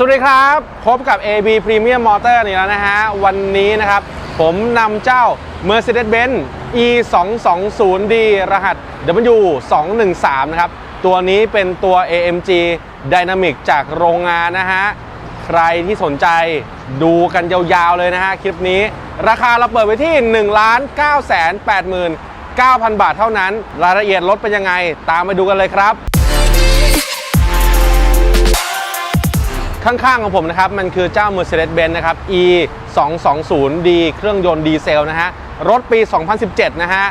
สวัสดีครับ พบกับ AB Premium Motor นี่แล้วนะฮะ วันนี้นะครับ ผมนำเจ้า Mercedes-Benz E 2 2 0 D รหัส W 2 1 3 นะครับ ตัวนี้เป็นตัว AMG Dynamic จากโรงงานนะฮะ ใครที่สนใจดูกันยาวๆเลยนะฮะ คลิปนี้ ราคาเราเปิดไว้ที่ 1 9 8 9 0 0 0 บาทเท่านั้น รายละเอียดรถเป็นยังไง ตามไปดูกันเลยครับ ข้างๆของผมนะครับ มันคือเจ้า Mercedes-Benz นะครับ E 2 2 0 D เครื่องยนต์ดีเซลนะฮะ รถปี 2017 นะฮะ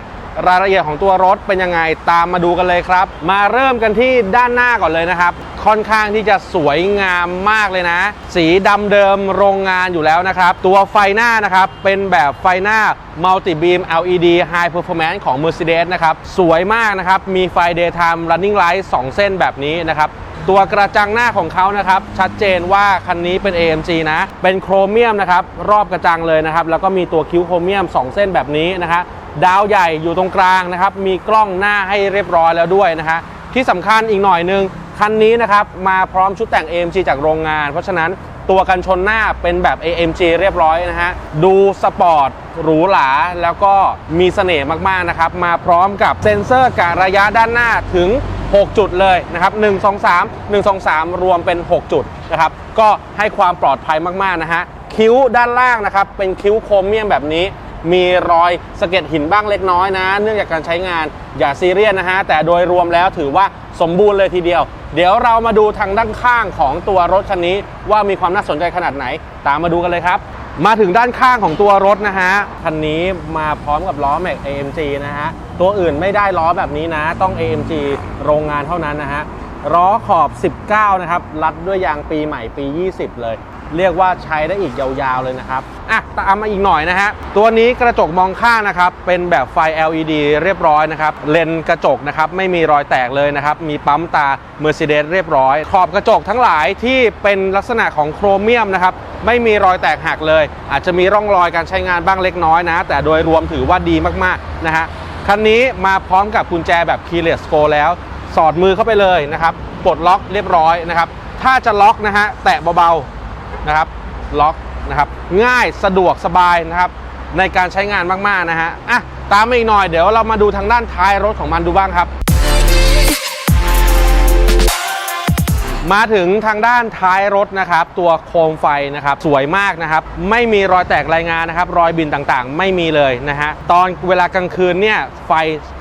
รายละเอียดของตัวรถเป็นยังไงตามมาดูกันเลยครับ มาเริ่มกันที่ด้านหน้าก่อนเลยนะครับ ค่อนข้างที่จะสวยงามมากเลยนะ สีดำเดิมโรงงานอยู่แล้วนะครับ ตัวไฟหน้านะครับ เป็นแบบไฟหน้า Multi Beam LED High Performance ของ Mercedes นะครับ สวยมากนะครับ มีไฟ Daytime Running Light 2 เส้นแบบนี้นะครับ ตัวกระจังหน้าของเขานะครับ ชัดเจนว่าคันนี้เป็น AMG นะ เป็นโครเมียมนะครับ รอบกระจังเลยนะครับ แล้วก็มีตัวคิ้วโครเมียม 2 เส้นแบบนี้นะฮะดาวใหญ่อยู่ตรงกลางนะครับ มีกล้องหน้าให้เรียบร้อยแล้วด้วยนะฮะที่สำคัญอีกหน่อยหนึง คันนี้นะครับ มาพร้อมชุดแต่ง AMG จากโรงงาน เพราะฉะนั้นตัวกันชนหน้าเป็นแบบ AMG เรียบร้อยนะฮะ ดูสปอร์ตหรูหราแล้วก็มีเสน่ห์มาก ๆ นะครับ มาพร้อมกับเซ็นเซอร์กะระยะด้านหน้าถึง 6 จุดเลยนะครับ1 2 3 1 2 3 รวมเป็น 6 จุดนะครับ ก็ให้ความปลอดภัยมากๆนะฮะ คิ้วด้านล่างนะครับ เป็นคิ้วโครเมียมแบบนี้ มีรอยสะเก็ดหินบ้างเล็กน้อยนะ เนื่องจากการใช้งานอย่าซีเรียสนะฮะ แต่โดยรวมแล้วถือว่าสมบูรณ์เลยทีเดียว เดี๋ยวเรามาดูทางด้านข้างของตัวรถคันนี้ ว่ามีความน่าสนใจขนาดไหน ตามมาดูกันเลยครับ มาถึงด้านข้างของตัวรถนะฮะคันนี้มาพร้อมกับล้อแม็ก AMG นะฮะ ตัวอื่นไม่ได้ล้อแบบนี้นะ ต้อง AMG โรงงานเท่านั้นนะฮะล้อขอบ 19 นะครับ รัดด้วยยางปีใหม่ปี 20 เลย เรียกว่าใช้ได้อีกยาวๆเลยนะครับอะตามมาอีกหน่อยนะฮะ ตัวนี้กระจกมองข้างนะครับ เป็นแบบไฟ LED เรียบร้อยนะครับ เลนส์กระจกนะครับ ไม่มีรอยแตกเลยนะครับ มีปั๊มตา Mercedes เรียบร้อย ขอบกระจกทั้งหลายที่เป็นลักษณะของโครเมียมนะครับ ไม่มีรอยแตกหักเลย อาจจะมีร่องรอยการใช้งานบ้างเล็กน้อยนะ แต่โดยรวมถือว่าดีมากๆนะฮะ คันนี้มาพร้อมกับกุญแจแบบ keyless go แล้ว สอดมือเข้าไปเลยนะครับ ปลดล็อกเรียบร้อยนะครับ ถ้าจะล็อกนะฮะ แตะเบาๆ นะครับล็อกนะครับง่ายสะดวกสบายนะครับในการใช้งานมากๆนะฮะอะตามมาอีกหน่อยเดี๋ยวเรามาดูทางด้านท้ายรถของมันดูบ้างครับ มาถึงทางด้านท้ายรถนะครับ ตัวโคมไฟนะครับสวยมากนะครับ ไม่มีรอยแตกรายงานนะครับ รอยบินต่างๆ ไม่มีเลยนะฮะตอนเวลากลางคืนเนี่ยไฟ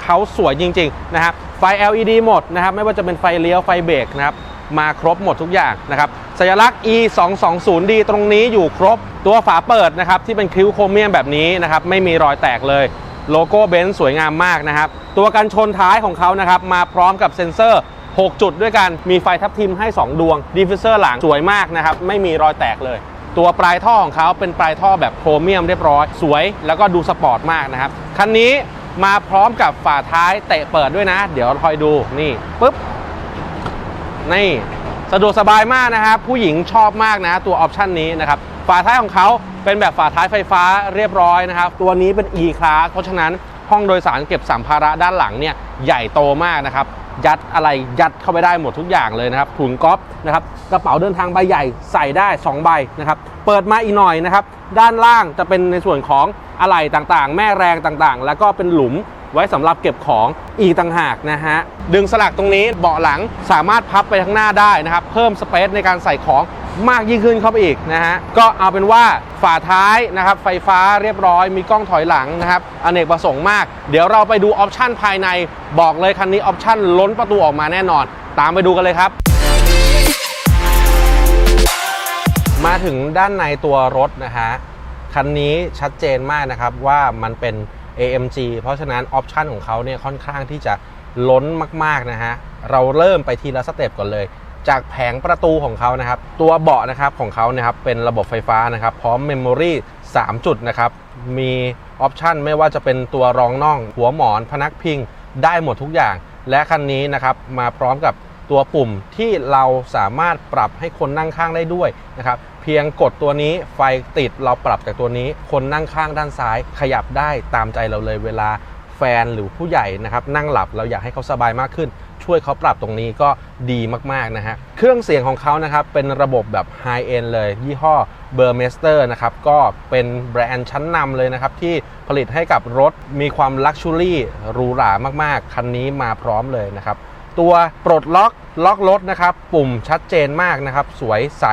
เขาสวยจริงๆนะครับไฟ LED หมดนะครับไม่ว่าจะเป็นไฟเลี้ยวไฟเบรกนะครับ มาครบหมดทุกอย่างนะครับสัญลักษณ์ E 2 2 0 D ตรงนี้อยู่ครบตัวฝาเปิดนะครับที่เป็นคิ้วโครเมียมแบบนี้นะครับไม่มีรอยแตกเลยโลโก้เบนซ์สวยงามมากนะครับตัวกันชนท้ายของเขานะครับมาพร้อมกับเซ็นเซอร์ 6 จุดด้วยกันมีไฟทับทิมให้ 2 ดวงดิฟฟิวเซอร์หลังสวยมากนะครับไม่มีรอยแตกเลยตัวปลายท่อของเขาเป็นปลายท่อแบบโครเมียมเรียบร้อย สวยแล้วก็ดูสปอร์ตมากนะครับ คันนี้มาพร้อมกับฝาท้ายเตะเปิดด้วยนะ เดี๋ยวคอยดูนี่ปุ๊บ นี่สะดวกสบายมากนะครับ ผู้หญิงชอบมากนะ ตัวออปชันนี้นะครับ ฝาท้ายของเขาเป็นแบบฝาท้ายไฟฟ้าเรียบร้อยนะครับ ตัวนี้เป็น E Class เพราะฉะนั้นห้องโดยสารเก็บสัมภาระด้านหลังเนี่ยใหญ่โตมากนะครับ ยัดอะไรยัดเข้าไปได้หมดทุกอย่างเลยนะครับถุงก๊อฟนะครับกระเป๋าเดินทางใบใหญ่ใส่ได้ 2 ใบนะครับเปิดมาอีกหน่อยนะครับ ด้านล่างจะเป็นในส่วนของอะไหล่ต่างๆ แม่แรงต่างๆ แล้วก็เป็นหลุม ไว้สำหรับเก็บของอีกต่างหากนะฮะ ดึงสลักตรงนี้เบาะหลังสามารถพับไปข้างหน้าได้นะครับ เพิ่มสเปซในการใส่ของมากยิ่งขึ้นเข้าไปอีกนะฮะ ก็เอาเป็นว่าฝาท้ายนะครับ ไฟฟ้าเรียบร้อยมีกล้องถอยหลังนะครับอเนกประสงค์มาก เดี๋ยวเราไปดูออปชันภายในบอกเลยคันนี้ออปชันล้นประตูออกมาแน่นอน ตามไปดูกันเลยครับมาถึงด้านในตัวรถนะฮะ คันนี้ชัดเจนมากนะครับว่ามันเป็น AMG เพราะฉะนั้นออปชันของเขาเนี่ยค่อนข้างที่จะล้นมากๆนะฮะ เราเริ่มไปทีละสเต็ปก่อนเลย จากแผงประตูของเขานะครับ ตัวเบาะนะครับของเขานะครับ เป็นระบบไฟฟ้านะครับ พร้อมเมมโมรี3จุดนะครับ มีออปชันไม่ว่าจะเป็นตัวรองน่อง หัวหมอน พนักพิง ได้หมดทุกอย่าง และคันนี้นะครับ มาพร้อมกับตัวปุ่มที่เราสามารถปรับให้คนนั่งข้างได้ด้วยนะครับ พียงกดตัวนี้ไฟติดเราปรับจากตัวนี้ คนนั่งข้างด้านซ้ายขยับได้ตามใจเราเลยเวลาแฟนหรือผู้ใหญ่นะครับนั่งหลับเราอยากให้เขาสบายมากขึ้น ช่วยเขาปรับตรงนี้ก็ดีมากๆนะฮะเครื่องเสียงของเขานะครับเป็นระบบแบบไฮเอ็นเลย ยี่ห้อเบอร์เมสเตอร์นะครับก็เป็นแบรนด์ชั้นนำเลยนะครับที่ผลิตให้กับรถมีความลักชัวรี่หรูหรามากๆ คันนี้มาพร้อมเลยนะครับ ตัวปลดล็อกล็อกรถนะครับ ปุ่มชัดเจนมากนะครับ สวยใส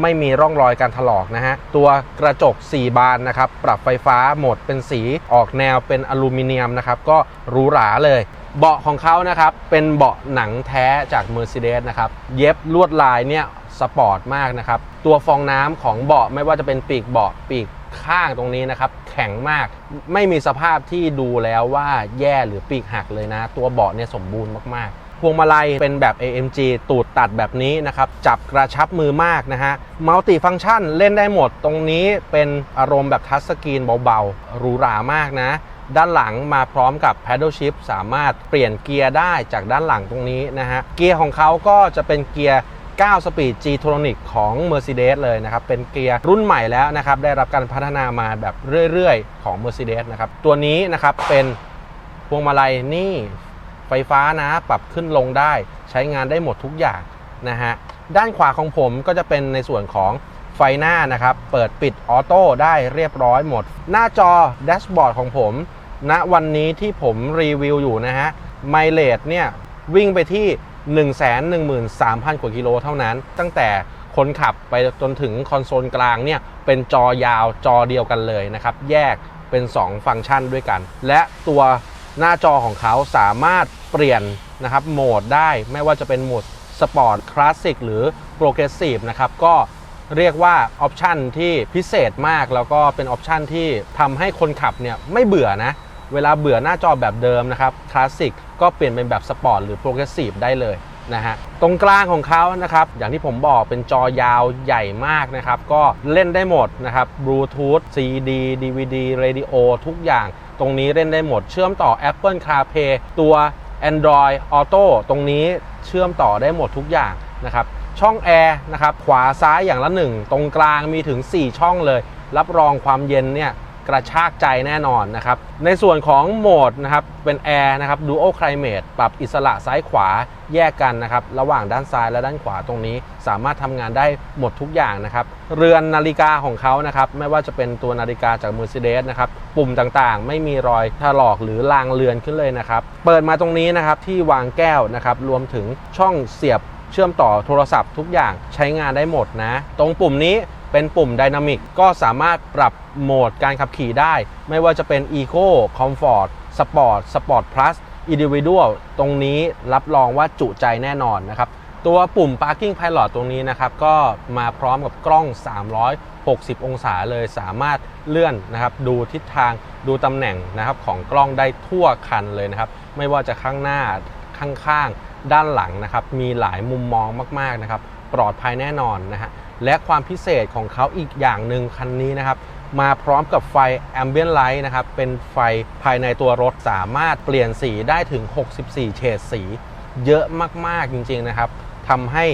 ไม่มีร่องรอยการถลอกนะฮะ ตัวกระจก 4 บานนะครับ ปรับไฟฟ้าโหมดเป็นสีออกแนวเป็นอลูมิเนียมนะครับ ก็หรูหราเลย เบาะของเขานะครับ เป็นเบาะหนังแท้จาก Mercedes นะครับ เย็บลวดลายเนี่ยสปอร์ตมากนะครับ ตัวฟองน้ำของเบาะไม่ว่าจะเป็นปีกเบาะปีกข้างตรงนี้นะครับ แข็งมากไม่มีสภาพที่ดูแล้วว่าแย่หรือปีกหักเลยนะ ตัวเบาะเนี่ยสมบูรณ์มากๆ พวงมาลัยเป็นแบบ AMG ตูดตัดแบบนี้นะครับ จับกระชับมือมากนะฮะมัลติฟัง c t ชันเล่นได้หมด ตรงนี้เป็นอารมณ์แบบทัชสกรีนเบาๆหรูหรามากนะ ด้านหลังมาพร้อมกับ Paddle Shift สามารถเปลี่ยนเกียร์ได้จากด้านหลังตรงนี้นะฮะ เกียร์ของเขาก็จะเป็นเกียร์9 สปีด G t r o n i c ของ Mercedes เลยนะครับ เป็นเกียร์รุ่นใหม่แล้วนะครับ ได้รับการพัฒนามาแบบเรื่อยๆ ของ Mercedes นะครับ ตัวนี้นะครับเป็นพวงมาลัยนี่ ไฟฟ้านะปรับขึ้นลงได้ ใช้งานได้หมดทุกอย่างนะฮะด้านขวาของผมก็จะเป็นในส่วนของไฟหน้านะครับ เปิดปิดออโต้ได้เรียบร้อยหมด หน้าจอแดชบอร์ดของผมณวันนี้ที่ผมรีวิวอยู่นะฮะไมเลดเนี่ยวิ่งไปที่ 113,000 กว่ากิโลเท่านั้น ตั้งแต่คนขับไปจนถึงคอนโซลกลางเนี่ยเป็นจอยาวจอเดียวกันเลยนะครับ แยกเป็น 2 ฟังก์ชันด้วยกัน และตัว หน้าจอของเขาสามารถเปลี่ยนนะครับโหมดได้ไม่ว่าจะเป็นโหมดสปอร์ตคลาสสิกหรือโปรเกรสซีฟนะครับก็เรียกว่าออปชันที่พิเศษมาก แล้วก็เป็นออปชันที่ทำให้คนขับเนี่ยไม่เบื่อนะ เวลาเบื่อหน้าจอแบบเดิมนะครับคลาสสิกก็เปลี่ยนเป็นแบบสปอร์ตหรือโปรเกรสซีฟได้เลยนะฮะตรงกลางของเขานะครับอย่างที่ผมบอกเป็นจอยาวใหญ่มากนะครับ ก็เล่นได้หมดนะครับบลูทูธ CD DVD Radio ทุกอย่าง ตรงนี้เล่นได้หมด เชื่อมต่อ Apple CarPlay ตัว Android Auto ตรงนี้เชื่อมต่อได้หมดทุกอย่างนะครับช่องแอร์นะครับขวาซ้ายอย่างละหนึ่งตรงกลางมีถึง 4 ช่องเลย รับรองความเย็นเนี่ย กระชากใจแน่นอนนะครับ ในส่วนของโหมดนะครับเป็นแอร์นะครับ Dual Climate ปรับอิสระซ้ายขวาแยกกันนะครับ ระหว่างด้านซ้ายและด้านขวาตรงนี้ สามารถทำงานได้หมดทุกอย่างนะครับ เรือนนาฬิกาของเขานะครับ ไม่ว่าจะเป็นตัวนาฬิกาจาก Mercedes นะครับ ปุ่มต่างๆ ไม่มีรอยถลอกหรือลางเลือนขึ้นเลยนะครับ เปิดมาตรงนี้นะครับที่วางแก้วนะครับรวมถึงช่องเสียบเชื่อมต่อโทรศัพท์ทุกอย่างใช้งานได้หมดนะ ตรงปุ่มนี้ เป็นปุ่ม Dynamic ก็สามารถปรับโหมดการขับขี่ได้ ไม่ว่าจะเป็น Eco Comfort Sport Sport Plus Individual ตรงนี้รับรองว่าจุใจแน่นอนนะครับ ตัวปุ่ม Parking Pilot ตรงนี้นะครับ ก็มาพร้อมกับกล้อง 360 องศาเลยสามารถเลื่อนนะครับ ดูทิศทางดูตำแหน่งนะครับของกล้องได้ทั่วคันเลยนะครับ ไม่ว่าจะข้างหน้าข้างๆด้านหลังนะครับ มีหลายมุมมองมากๆนะครับ ปลอดภัยแน่นอนนะฮะ และความพิเศษของเขาอีกอย่างหนึ่งคันนี้นะครับ มาพร้อมกับไฟ Ambient Light นะครับ เป็นไฟภายในตัวรถสามารถเปลี่ยนสีได้ถึง 64 เฉดสี เยอะมาก ๆ จริง ๆ นะครับทำให้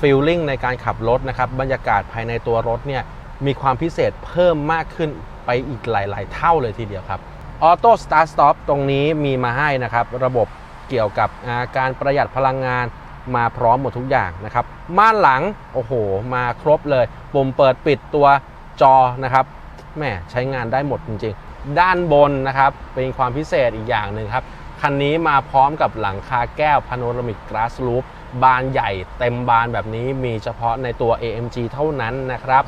ฟีลลิ่งในการขับรถนะครับ บรรยากาศภายในตัวรถเนี่ยมีความพิเศษเพิ่มมากขึ้นไปอีกหลาย ๆ เท่าเลยทีเดียวครับ Auto Start Stop ตรงนี้มีมาให้นะครับ ระบบเกี่ยวกับการประหยัดพลังงาน มาพร้อมหมดทุกอย่างนะครับม่านหลังโอ้โห มาครบเลย ปุ่มเปิดปิดตัวจอนะครับแม่ใช้งานได้หมดจริงๆ ด้านบนนะครับเป็นความพิเศษอีกอย่างหนึ่งครับคันนี้มาพร้อมกับหลังคาแก้ว Panoramic Glass Roof บานใหญ่เต็มบานแบบนี้มีเฉพาะในตัว AMG เท่านั้นนะครับ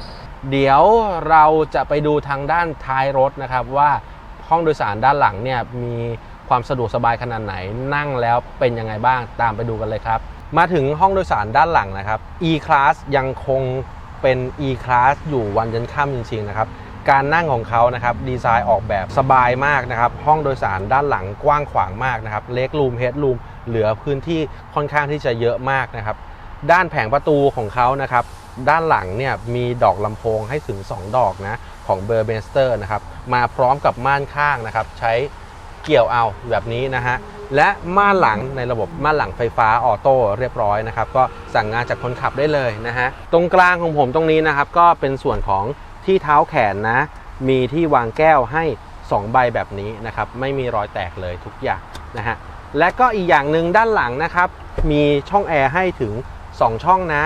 เดี๋ยวเราจะไปดูทางด้านท้ายรถนะครับ ว่าห้องโดยสารด้านหลังเนี่ยมีความสะดวกสบายขนาดไหนนั่งแล้วเป็นยังไงบ้างตามไปดูกันเลยครับ มาถึงห้องโดยสารด้านหลังนะครับ E-Class ยังคงเป็น E-Class อยู่วันยันค่ำจริงๆนะครับการนั่งของเขานะครับดีไซน์ออกแบบสบายมากนะครับ ห้องโดยสารด้านหลังกว้างขวางมากนะครับเล็กรูมเฮดรูมเหลือพื้นที่ค่อนข้างที่จะเยอะมากนะครับ ด้านแผงประตูของเขานะครับ ด้านหลังเนี่ยมีดอกลำโพงให้ถึง 2 ดอกนะของเบอร์เบสเตอร์นะครับ มาพร้อมกับม่านข้างนะครับ ใช้เกี่ยวเอาแบบนี้นะฮะ และม่านหลังในระบบม่านหลังไฟฟ้าออโต้เรียบร้อยนะครับก็สั่งงานจากคนขับได้เลยนะฮะตรงกลางของผมตรงนี้นะครับก็เป็นส่วนของที่เท้าแขนนะ มีที่วางแก้วให้ 2 ใบแบบนี้นะครับไม่มีรอยแตกเลยทุกอย่างนะฮะและก็อีกอย่างหนึ่งด้านหลังนะครับ มีช่องแอร์ให้ถึง 2 ช่องนะ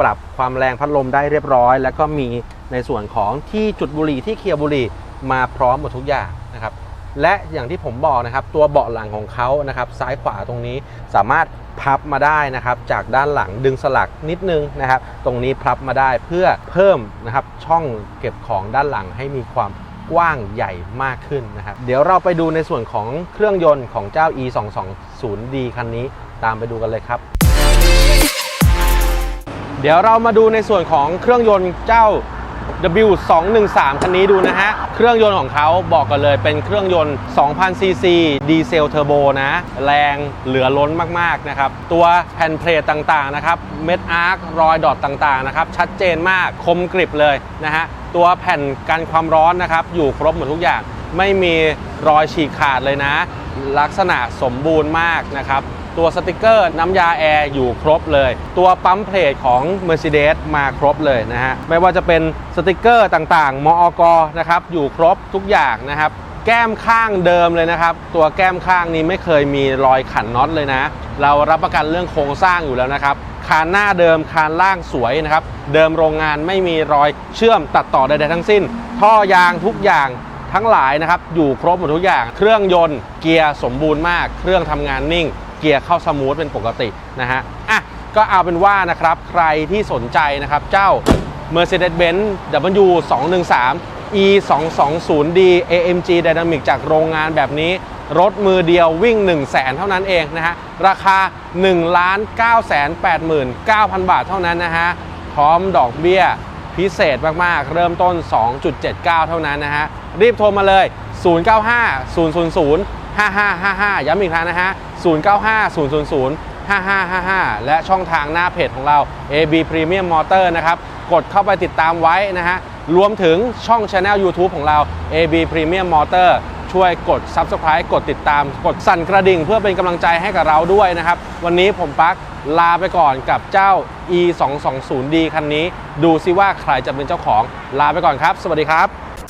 ปรับความแรงพัดลมได้เรียบร้อย แล้วก็มีในส่วนของที่จุดบุหรี่ที่เคลียร์บุหรี่มาพร้อมหมดทุกอย่างนะครับ และอย่างที่ผมบอกนะครับ ตัวเบาะหลังของเขานะครับ ซ้ายขวาตรงนี้สามารถพับมาได้นะครับ จากด้านหลังดึงสลักนิดนึงนะครับ ตรงนี้พับมาได้เพื่อเพิ่มนะครับช่องเก็บของด้านหลังให้มีความกว้างใหญ่มากขึ้นนะครับ เดี๋ยวเราไปดูในส่วนของเครื่องยนต์ของเจ้า e 2 2 0 d คันนี้ตามไปดูกันเลยครับ เดี๋ยวเรามาดูในส่วนของเครื่องยนต์เจ้า W213 คันนี้ดูนะฮะ เครื่องยนต์ของเขาบอกกันเลยเป็นเครื่องยนต์ 2,000ซีซีดีเซลเทอร์โบนะ แรงเหลือล้นมากๆนะครับ ตัวแผ่นเพลทต่างๆนะครับ เม็ดอาร์ครอยดอทต่างๆนะครับ ชัดเจนมากคมกริบเลยนะฮะ ตัวแผ่นกันความร้อนนะครับ อยู่ครบหมดทุกอย่าง ไม่มีรอยฉีกขาดเลยนะ ลักษณะสมบูรณ์มากนะครับ ตัวสติกเกอร์น้ำยาแอร์อยู่ครบเลย ตัวปั๊มเพลทของ Mercedes มาครบเลยนะฮะ ไม่ว่าจะเป็นสติกเกอร์ต่างๆ มอกนะครับ อยู่ครบทุกอย่างนะครับ แก้มข้างเดิมเลยนะครับ ตัวแก้มข้างนี้ไม่เคยมีรอยขันน็อตเลยนะ เรารับประกันเรื่องโครงสร้างอยู่แล้วนะครับคานหน้าเดิมคานล่างสวยนะครับ เดิมโรงงานไม่มีรอยเชื่อมตัดต่อใดๆทั้งสิ้น ท่อยางทุกอย่าง ทั้งหลายนะครับอยู่ครบหมดทุกอย่าง เครื่องยนต์เกียร์สมบูรณ์มาก เครื่องทำงานนิ่ง เกียร์เข้าสมูทเป็นปกตินะฮะอะก็เอาเป็นว่านะครับใครที่สนใจนะครับเจ้า Mercedes-Benz W 2 1 3 E 2 2 0 D AMG Dynamic จากโรงงานแบบนี้ รถมือเดียววิ่ง 1 0 0 0 0แสนเท่านั้นเองนะฮะ ราคา 1 9 8 9 0 0 0 บาทเท่านั้นนะฮะ พร้อมดอกเบี้ยพิเศษมาก ๆ เริ่มต้น 2.79 เท่านั้นนะฮะ รีบโทรมาเลย 095 000 5555 ย้ำอีกครั้งนะฮะ 095 000 5555 และช่องทางหน้าเพจของเรา AB Premium Motor นะครับ กดเข้าไปติดตามไว้นะฮะ รวมถึงช่อง Channel YouTube ของเรา AB Premium Motor ช่วยกด Subscribe กดติดตาม กดสั่นกระดิ่งเพื่อเป็นกำลังใจให้กับเราด้วยนะครับ วันนี้ผมปักลาไปก่อนกับเจ้า e 2 2 0 d คันนี้ ดูซิว่าใครจะเป็นเจ้าของ ลาไปก่อนครับ สวัสดีครับ